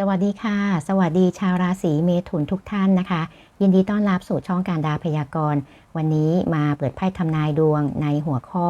สวัสดีค่ะ สวัสดีชาวราศีเมถุนทุกท่านนะคะ ยินดีต้อนรับสู่ช่องการดาพยากรณ์ วันนี้มาเปิดไพ่ทำนายดวงในหัวข้อ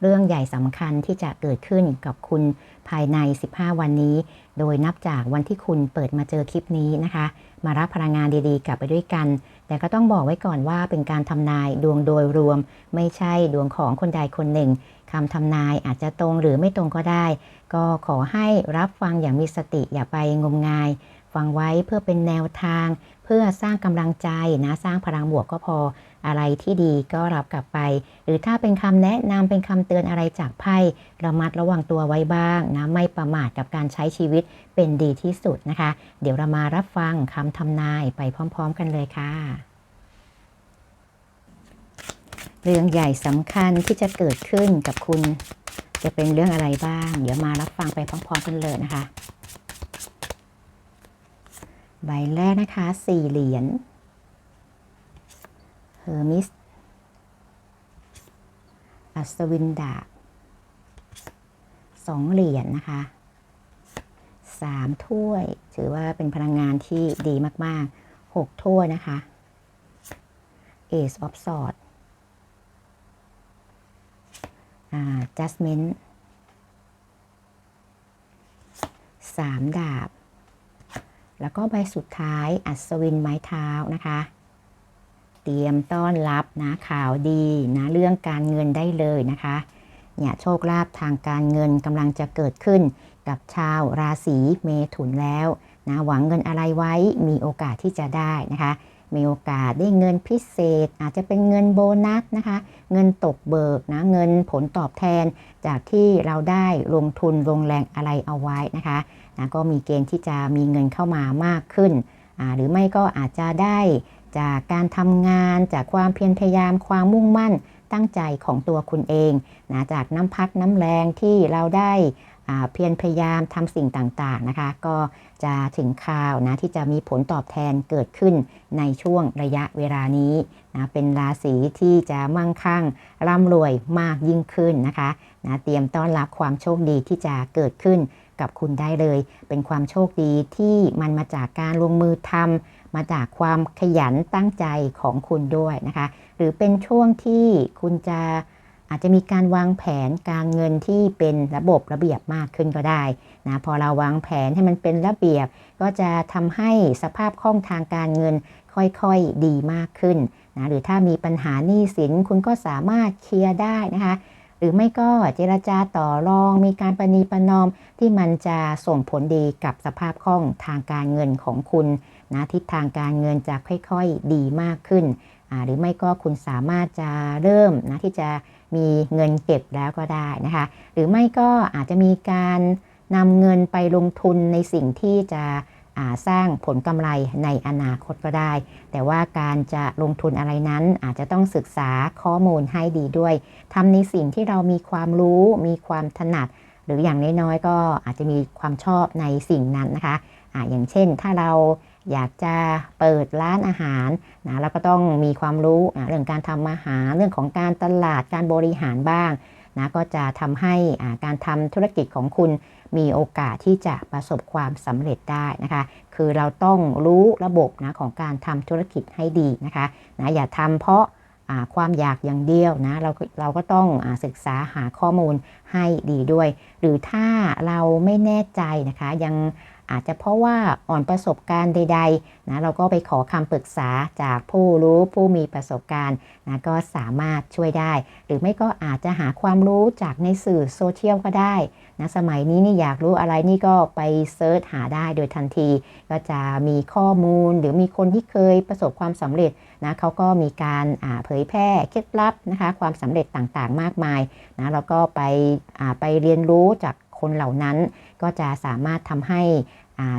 เรื่องใหญ่สำคัญที่จะเกิดขึ้นกับคุณภายใน 15 วันนี้ โดยนับจากวันที่คุณเปิดมาเจอคลิปนี้นะคะ มารับพลังงานดีๆ กลับไปด้วยกัน แต่ก็ต้องบอกไว้ก่อนว่าเป็นการทำนายดวงโดยรวม ไม่ใช่ดวงของคนใดคนหนึ่งคำทำนายอาจจะตรงหรือไม่ตรงก็ได้ ก็ขอให้รับฟังอย่างมีสติอย่าไปงมงาย ฟังไว้เพื่อเป็นแนวทาง เพื่อสร้างกำลังใจนะสร้างพลังบวกก็พอ อะไรที่ดีก็รับกลับไป หรือถ้าเป็นคำแนะนำเป็นคำเตือนอะไรจากไพ่ระมัดระวังตัวไว้บ้างนะไม่ประมาทกับการใช้ชีวิตเป็นดีที่สุดนะคะ เดี๋ยวเรามารับฟังคำทำนายไปพร้อม ๆ กันเลยค่ะเรื่องใหญ่สำคัญที่จะเกิดขึ้นกับคุณ จะเป็นเรื่องอะไรบ้าง เดี๋ยวมารับฟังไปพร้อมๆกันเลยนะคะ ใบแรกนะคะ สี่เหรียญ เฮอร์มิส อัศวินดาบสองเหรียญนนะคะสามถ้วย ถือว่าเป็นพลังงานที่ดีมากๆหกถ้วยนะคะ Ace of Swords อ่า Judgment สามดาบ แล้วก็ใบสุดท้ายอัศวินไม้เท้านะคะ ตรียมต้อนรับนะข่าวดีนะเรื่องการเงินได้เลยนะคะเนี่ยโชคลาภทางการเงินกำลังจะเกิดขึ้นกับชาวราศีเมถุนแล้วนะหวังเงินอะไรไว้มีโอกาสที่จะได้นะคะ มีโอกาสได้เงินพิเศษ อาจจะเป็นเงินโบนัสนะคะ เงินตกเบิกนะเงินผลตอบแทน จากที่เราได้ลงทุนลงแรงอะไรเอาไว้นะคะนะก็มีเกณฑ์ที่จะมีเงินเข้ามามากขึ้น หรือไม่ก็อาจจะได้ จากการทำงานจากความเพียรพยายามความมุ่งมั่นตั้งใจของตัวคุณเองนะจากน้ำพักน้ำแรงที่เราได้เพียรพยายามทำสิ่งต่าง ๆ นะคะ ก็จะถึงข่าวนะที่จะมีผลตอบแทนเกิดขึ้นในช่วงระยะเวลานี้นะเป็นราศีที่จะมั่งคั่งร่ำรวยมากยิ่งขึ้นนะคะนะเตรียมต้อนรับความโชคดีที่จะเกิดขึ้นกับคุณได้เลย เป็นความโชคดีที่มันมาจากการลงมือทำ มาจากความขยันตั้งใจของคุณด้วยนะคะ หรือเป็นช่วงที่คุณจะอาจจะมีการวางแผนการเงินที่เป็นระบบระเบียบมากขึ้นก็ได้นะพอเราวางแผนให้มันเป็นระเบียบ ก็จะทำให้สภาพคล่องทางการเงินค่อยๆดีมากขึ้นนะหรือถ้ามีปัญหาหนี้สินคุณก็สามารถเคลียร์ได้นะคะ หรือไม่ก็เจรจาต่อรอง มีการประนีประนอมที่มันจะส่งผลดีกับสภาพคล่องทางการเงินของคุณนะทิศทางการเงินจะค่อยๆดีมากขึ้น หรือไม่ก็คุณสามารถจะเริ่มนะที่จะมีเงินเก็บแล้วก็ได้นะคะ หรือไม่ก็อาจจะมีการนำเงินไปลงทุนในสิ่งที่จะ สร้างผลกำไรในอนาคตก็ได้ แต่ว่าการจะลงทุนอะไรนั้นอาจจะต้องศึกษาข้อมูลให้ดีด้วยทำในสิ่งที่เรามีความรู้ มีความถนัด หรืออย่างน้อยๆก็อาจจะมีความชอบในสิ่งนั้นนะคะอะอย่างเช่นถ้าเราอยากจะเปิดร้านอาหารนะเราก็ต้องมีความรู้นะเรื่องการทำอาหารเรื่องของการตลาดการบริหารบ้างนะก็จะทำให้การทำธุรกิจของคุณ มีโอกาสที่จะประสบความสำเร็จได้นะคะ คือเราต้องรู้ระบบนะของการทำธุรกิจให้ดีนะคะนะอย่าทำเพราะความอยากอย่างเดียวนะเราเราก็ต้องอศึกษาหาข้อมูลให้ดีด้วย หรือถ้าเราไม่แน่ใจนะคะยัง อาจจะเพราะว่าอ่อนประสบการณ์ใดๆนะเราก็ไปขอคำปรึกษาจากผู้รู้ผู้มีประสบการณ์นะก็สามารถช่วยได้ หรือไม่ก็อาจจะหาความรู้จากในสื่อโซเชียลก็ได้นะสมัยนี้นี่อยากรู้อะไรนี่ก็ไปเซิร์ชหาได้โดยทันที ก็จะมีข้อมูลหรือมีคนที่เคยประสบความสำเร็จนะเขาก็มีการเผยแพร่เคล็ดลับนะคะความสำเร็จต่างๆ มากมายนะแล้วก็ไปไปเรียนรู้จาก คนเหล่านั้น ก็จะสามารถทำให้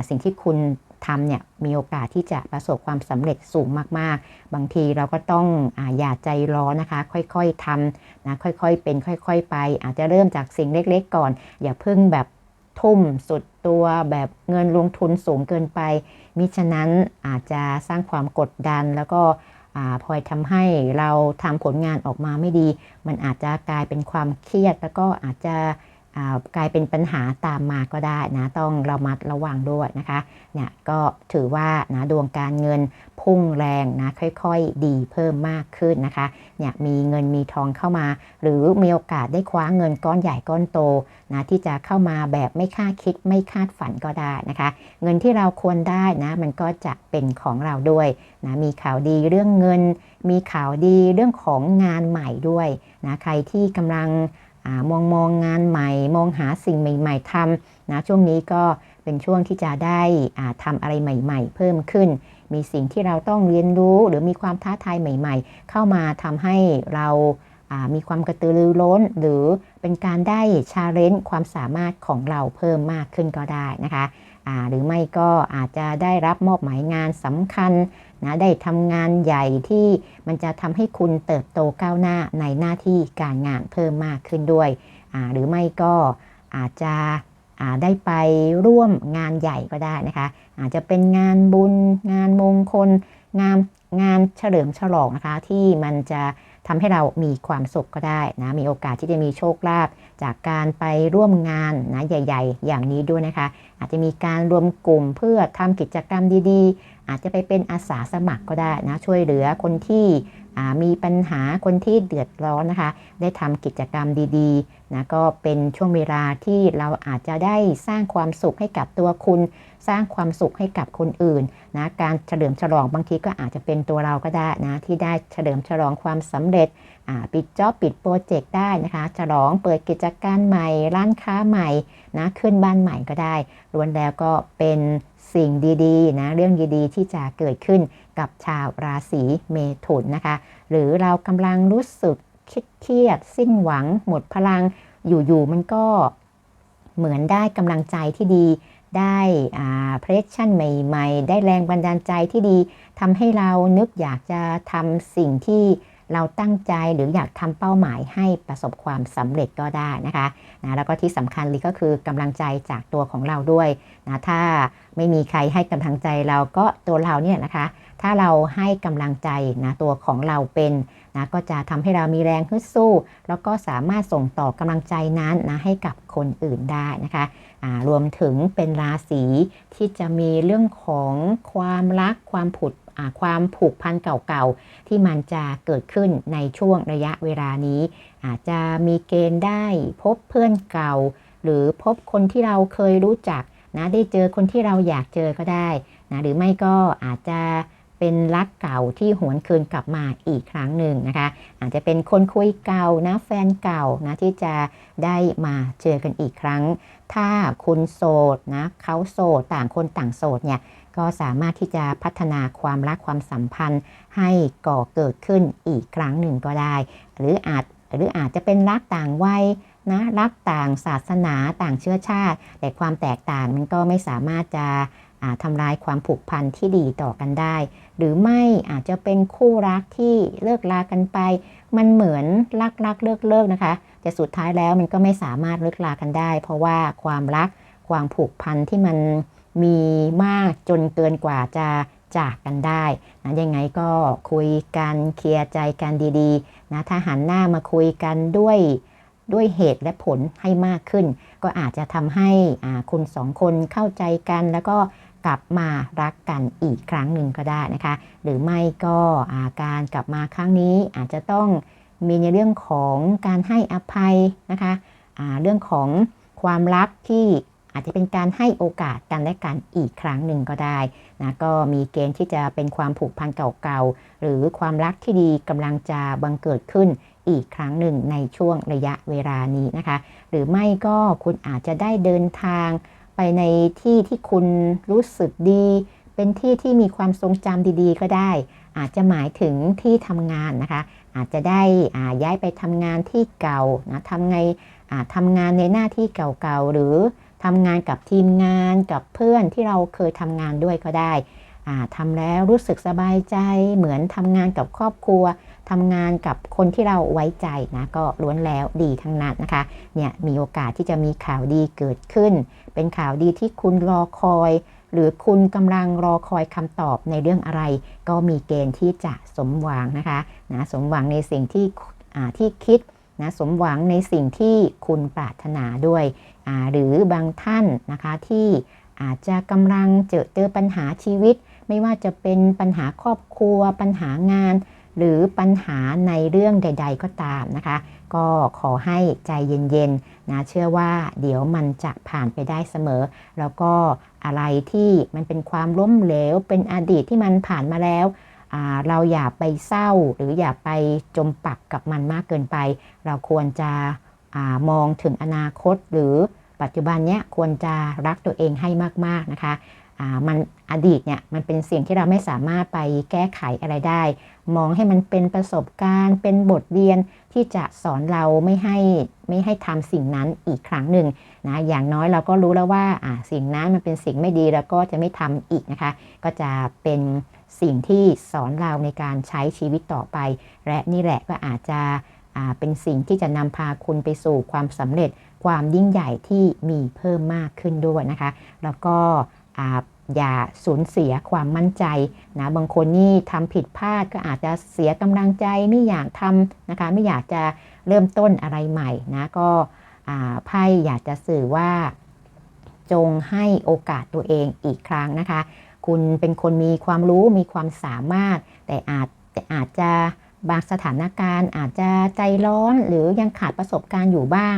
สิ่งที่คุณทำเนี่ยมีโอกาสที่จะประสบความสำเร็จสูงมากๆ บางทีเราก็ต้องออย่าใจร้อนนะคะ ค่อยๆทำนะค่อยๆเป็นค่อย ๆ ไป อาจจะเริ่มจากสิ่งเล็กๆ ก่อน อย่าเพิ่งแบบทุ่มสุดตัวแบบเงินลงทุนสูงเกินไป มิฉะนั้นอาจจะสร้างความกดดันแล้วก็พลอยทำให้เราทำผลงานออกมาไม่ดี มันอาจจะกลายเป็นความเครียด แล้วก็อาจจะ กลายเป็นปัญหาตามมาก็ได้นะต้องระมัดระวังด้วยนะคะเนี่ยก็ถือว่านะดวงการเงินพุ่งแรงนะค่อยๆ ดีเพิ่มมากขึ้นนะคะเนี่ยมีเงินมีทองเข้ามา หรือมีโอกาสได้คว้าเงินก้อนใหญ่ก้อนโตนะที่จะเข้ามาแบบไม่คาดคิดไม่คาดฝันก็ได้นะคะ เงินที่เราควรได้นะมันก็จะเป็นของเราด้วยนะมีข่าวดีเรื่องเงิน มีข่าวดีเรื่องของงานใหม่ด้วยนะใครที่กำลัง มองมองงานใหม่ มองหาสิ่งใหม่ ๆทำนะช่วงนี้ก็เป็นช่วงที่จะได้อ่าทำอะไรใหม่ ๆ เพิ่มขึ้น มีสิ่งที่เราต้องเรียนรู้หรือมีความท้าทายใหม่ ๆ เข้ามาทำให้เรามีความกระตือรือร้น หรือเป็นการได้ชาเลนจ์ความสามารถของเราเพิ่มมากขึ้นก็ได้นะคะ หรือไม่ก็อาจจะได้รับมอบหมายงานสำคัญนะได้ทำงานใหญ่ที่มันจะทำให้คุณเติบโตก้าวหน้าในหน้าที่การงานเพิ่มมากขึ้นด้วย หรือไม่ก็อาจจะได้ไปร่วมงานใหญ่ก็ได้นะคะ อาจจะเป็นงานบุญ งานมงคล งานงานเฉลิมฉลองนะคะที่มันจะ ทำให้เรามีความสุขก็ได้นะ มีโอกาสที่จะมีโชคลาภจากการไปร่วมงานนะใหญ่ ๆ อย่างนี้ด้วยนะคะ อาจจะมีการรวมกลุ่มเพื่อทำกิจกรรมดีๆ อาจจะไปเป็นอาสาสมัครก็ได้นะช่วยเหลือคนที่ มีปัญหาคนที่เดือดร้อนนะคะ ได้ทำกิจกรรมดีๆนะก็เป็นช่วงเวลาที่เราอาจจะได้สร้างความสุขให้กับตัวคุณ สร้างความสุขให้กับคนอื่นนะการเฉลิมฉลองบางทีก็อาจจะเป็นตัวเราก็ได้นะที่ได้เฉลิมฉลองความสำเร็จปิดจ็อบปิดโปรเจกต์ได้นะคะฉลองเปิดกิจการใหม่ ร้านค้าใหม่นะขึ้นบ้านใหม่ก็ได้ล้วนแล้วก็เป็น สิ่งดีๆนะเรื่องดีๆ ที่จะเกิดขึ้นกับชาวราศีเมถุนนะคะ หรือเรากำลังรู้สึกเครียดสิ้นหวัง หมดพลังอยู่ๆมันก็เหมือนได้กำลังใจที่ดี ได้เพรสชั่นใหม่ ๆ ได้แรงบันดาลใจที่ดีทำให้เรานึกอยากจะทำสิ่งที่ เราตั้งใจหรืออยากทำเป้าหมายให้ประสบความสำเร็จก็ได้นะคะนะแล้วก็ที่สำคัญเลยก็คือกำลังใจจากตัวของเราด้วยนะถ้าไม่มีใครให้กำลังใจเราก็ตัวเราเนี่ยนะคะ ถ้าเราให้กำลังใจนะตัวของเราเป็นนะก็จะทำให้เรามีแรงฮึดสู้ แล้วก็สามารถส่งต่อกำลังใจนั้นนะให้กับคนอื่นได้นะคะรวมถึงเป็นราศีที่จะมีเรื่องของความรักความผุดความผูกพันเก่าๆ ที่มันจะเกิดขึ้นในช่วงระยะเวลานี้ อาจจะมีเกณฑ์ได้พบเพื่อนเก่า หรือพบคนที่เราเคยรู้จักนะได้เจอคนที่เราอยากเจอก็ได้นะหรือไม่ก็อาจจะ เป็นรักเก่าที่หวนคืนกลับมาอีกครั้งหนึ่งนะคะ อาจจะเป็นคนคุยเก่านะแฟนเก่านะที่จะได้มาเจอกันอีกครั้ง ถ้าคุณโสดนะเขาโสดต่างคนต่างโสดเนี่ยก็สามารถที่จะพัฒนาความรักความสัมพันธ์ให้ก่อเกิดขึ้นอีกครั้งหนึ่งก็ได้ หรืออาจหรืออาจจะเป็นรักต่างวัยนะรักต่างศาสนาต่างเชื้อชาติ แต่ความแตกต่างมันก็ไม่สามารถจะ ทำลายความผูกพันที่ดีต่อกันได้ หรือไม่อาจจะเป็นคู่รักที่เลิกลากันไป มันเหมือนรักรักเลิกเลิกนะคะ แต่สุดท้ายแล้วมันก็ไม่สามารถเลิกลากันได้ เพราะว่าความรักความผูกพันที่มันมีมากจนเกินกว่าจะจากกันได้นะยังไงก็คุยกันเคลียร์ใจกันดีๆนะถ้าหันหน้ามาคุยกันด้วยด้วยเหตุและผลให้มากขึ้น ก็อาจจะทำให้คุณสองคนเข้าใจกันแล้วก็ กลับมารักกันอีกครั้งหนึ่งก็ได้นะคะ หรือไม่ก็าการกลับมาครั้งนี้อาจจะต้องมีในเรื่องของการให้อภัยนะคะะเรื่องของความรักที่อาจจะเป็นการให้โอกาสกันและกันอีกครั้งหนึ่งก็ได้นะก็มีเกณฑ์ที่จะเป็นความผูกพันเก่าๆ หรือความรักที่ดีกำลังจะบังเกิดขึ้นอีกครั้งหนึ่งในช่วงระยะเวลานี้นะคะ หรือไม่ก็คุณอาจจะได้เดินทาง ไปในที่ที่คุณรู้สึกดี เป็นที่ที่มีความทรงจำดีๆ ก็ได้ อาจจะหมายถึงที่ทำงานนะคะ อาจจะได้ย้ายไปทำงานที่เก่านะทำไงทำงานในหน้าที่เก่าๆ หรือทำงานกับทีมงานกับเพื่อนที่เราเคยทำงานด้วยก็ได้ทำแล้วรู้สึกสบายใจเหมือนทำงานกับครอบครัว ทำงานกับคนที่เราไว้ใจนะก็ล้วนแล้วดีทั้งนั้นนะคะเนี่ยมีโอกาสที่จะมีข่าวดีเกิดขึ้น เป็นข่าวดีที่คุณรอคอย หรือคุณกำลังรอคอยคำตอบในเรื่องอะไร ก็มีเกณฑ์ที่จะสมหวังนะคะนะสมหวังในสิ่งที่ที่คิดนะสมหวังในสิ่งที่คุณปรารถนาด้วยหรือบางท่านนะคะที่อาจจะกำลังเจอเจอปัญหาชีวิต ไม่ว่าจะเป็นปัญหาครอบครัว ปัญหางาน หรือปัญหาในเรื่องใด ๆ ก็ตามนะคะ ก็ขอให้ใจเย็นๆนะเชื่อว่าเดี๋ยวมันจะผ่านไปได้เสมอ แล้วก็อะไรที่มันเป็นความล้มเหลว เป็นอดีตที่มันผ่านมาแล้วเราอย่าไปเศร้าหรืออย่าไปจมปักกับมันมากเกินไป เราควรจะอมองถึงอนาคตหรือปัจจุบันเนี้ยควรจะรักตัวเองให้มากๆนะคะ มันอดีตเนี่ยมันเป็นสิ่งที่เราไม่สามารถไปแก้ไขอะไรได้ มองให้มันเป็นประสบการณ์ เป็นบทเรียนที่จะสอนเราไม่ให้ไม่ให้ทำสิ่งนั้นอีกครั้งหนึ่งนะอย่างน้อยเราก็รู้แล้วว่าสิ่งนั้นมันเป็นสิ่งไม่ดีแล้วก็จะไม่ทำอีกนะคะ ก็จะเป็นสิ่งที่สอนเราในการใช้ชีวิตต่อไป และนี่แหละก็อาจจะเป็นสิ่งที่จะนำพาคุณไปสู่ความสำเร็จความยิ่งใหญ่ที่มีเพิ่มมากขึ้นด้วยนะคะ แล้วก็ อย่าสูญเสียความมั่นใจนะบางคนนี่ทำผิดพลาดก็อาจจะเสียกำลังใจไม่อยากทำนะคะไม่อยากจะเริ่มต้นอะไรใหม่นะก็ไพ่อยากจะสื่อว่า จงให้โอกาสตัวเองอีกครั้งนะคะ คุณเป็นคนมีความรู้มีความสามารถ แต่อาจแต่อาจจะบางสถานการณ์ อาจจะใจร้อนหรือยังขาดประสบการณ์อยู่บ้าง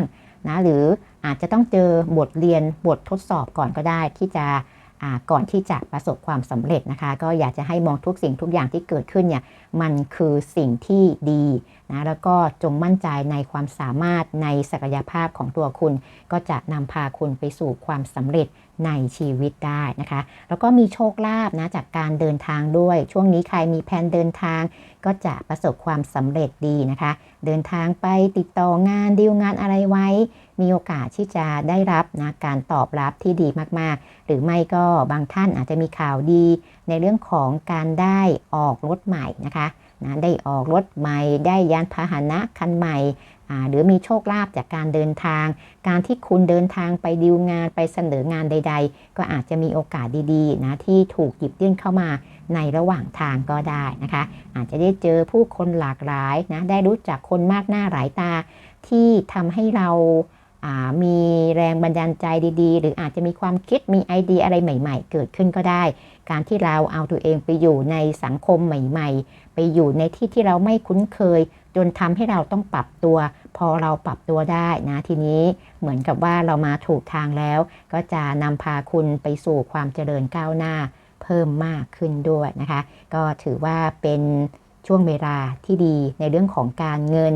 นะหรืออาจจะต้องเจอบทเรียนบททดสอบก่อนก็ได้ที่จะ ก่อนที่จะประสบความสำเร็จนะคะ ก็อยากจะให้มองทุกสิ่งทุกอย่างที่เกิดขึ้นเนี่ยมันคือสิ่งที่ดีนะแล้วก็จงมั่นใจในความสามารถในศักยภาพของตัวคุณ ก็จะนำพาคุณไปสู่ความสำเร็จในชีวิตได้นะคะ แล้วก็มีโชคลาภนะจากการเดินทางด้วย ช่วงนี้ใครมีแผนเดินทาง ก็จะประสบความสำเร็จดีนะคะ เดินทางไปติดต่องานดีลงานอะไรไว้ มีโอกาสที่จะได้รับนะการตอบรับที่ดีมากๆ หรือไม่ก็บางท่านอาจจะมีข่าวดี ในเรื่องของการได้ออกรถใหม่นะคะนะได้ออกรถใหม่ ได้ยานพาหนะคันใหม่หรือมีโชคลาภจากการเดินทาง การที่คุณเดินทางไปดีลงานไปเสนองานใด ๆ ก็อาจจะมีโอกาสดีๆนะที่ถูกหยิบยื่นเข้ามาในระหว่างทางก็ได้นะคะ อาจจะได้เจอผู้คนหลากหลายนะได้รู้จักคนมากหน้าหลายตาที่ทำให้เรา มีแรงบันดาลใจดีๆ หรืออาจจะมีความคิดมีไอเดียอะไรใหม่ ๆ เกิดขึ้นก็ได้ การที่เราเอาตัวเองไปอยู่ในสังคมใหม่ ๆ ไปอยู่ในที่ที่เราไม่คุ้นเคย จนทำให้เราต้องปรับตัว พอเราปรับตัวได้นะทีนี้เหมือนกับว่าเรามาถูกทางแล้ว ก็จะนำพาคุณไปสู่ความเจริญก้าวหน้า เพิ่มมากขึ้นด้วยนะคะ ก็ถือว่าเป็นช่วงเวลาที่ดีในเรื่องของการเงิน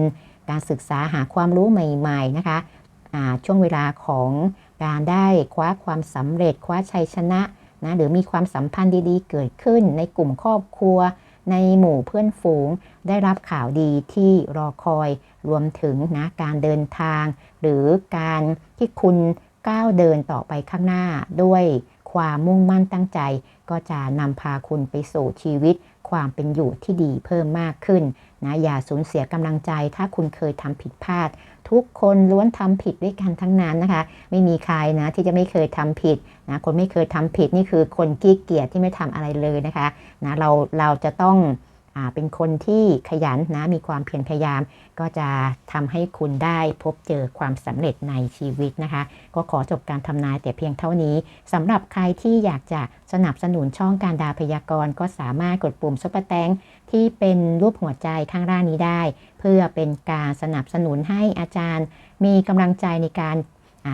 การศึกษาหาความรู้ใหม่ ๆ นะคะ ช่วงเวลาของการได้คว้าความสำเร็จคว้าชัยชนะนะหรือมีความสัมพันธ์ดีๆ เกิดขึ้น ในกลุ่มครอบครัว ในหมู่เพื่อนฝูง ได้รับข่าวดีที่รอคอยรวมถึงนะการเดินทาง หรือการที่คุณก้าวเดินต่อไปข้างหน้าด้วยความมุ่งมั่นตั้งใจ ก็จะนำพาคุณไปสู่ชีวิต ความเป็นอยู่ที่ดีเพิ่มมากขึ้นนะอย่าสูญเสียกำลังใจ ถ้าคุณเคยทำผิดพลาด ทุกคนล้วนทำผิดด้วยกันทั้งนั้นนะคะ ไม่มีใครนะที่จะไม่เคยทำผิดนะคนไม่เคยทำผิดนี่คือคนกี้เกียจที่ไม่ทำอะไรเลยนะคะนะเราเราจะต้อง เป็นคนที่ขยันนะมีความเพียรพยายาม ก็จะทำให้คุณได้พบเจอความสำเร็จในชีวิตนะคะ ก็ขอจบการทำนายแต่เพียงเท่านี้สำหรับใครที่อยากจะสนับสนุนช่องการดาพยากรณ์ก็สามารถกดปุ่มซุปเปอร์แตงที่เป็นรูปหัวใจข้างล่างนี้ได้ เพื่อเป็นการสนับสนุนให้อาจารย์ มีกำลังใจในการ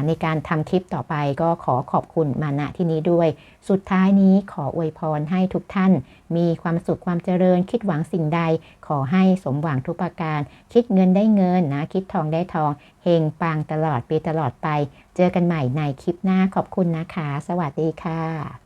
ในการทำคลิปต่อไปก็ขอขอบคุณมาณที่นี้ด้วย สุดท้ายนี้ขออวยพรให้ทุกท่าน มีความสุขความเจริญ คิดหวังสิ่งใด ขอให้สมหวังทุกประการ คิดเงินได้เงินนะ คิดทองได้ทอง เฮงปังตลอดปีตลอดไป เจอกันใหม่ในคลิปหน้าขอบคุณนะคะ สวัสดีค่ะ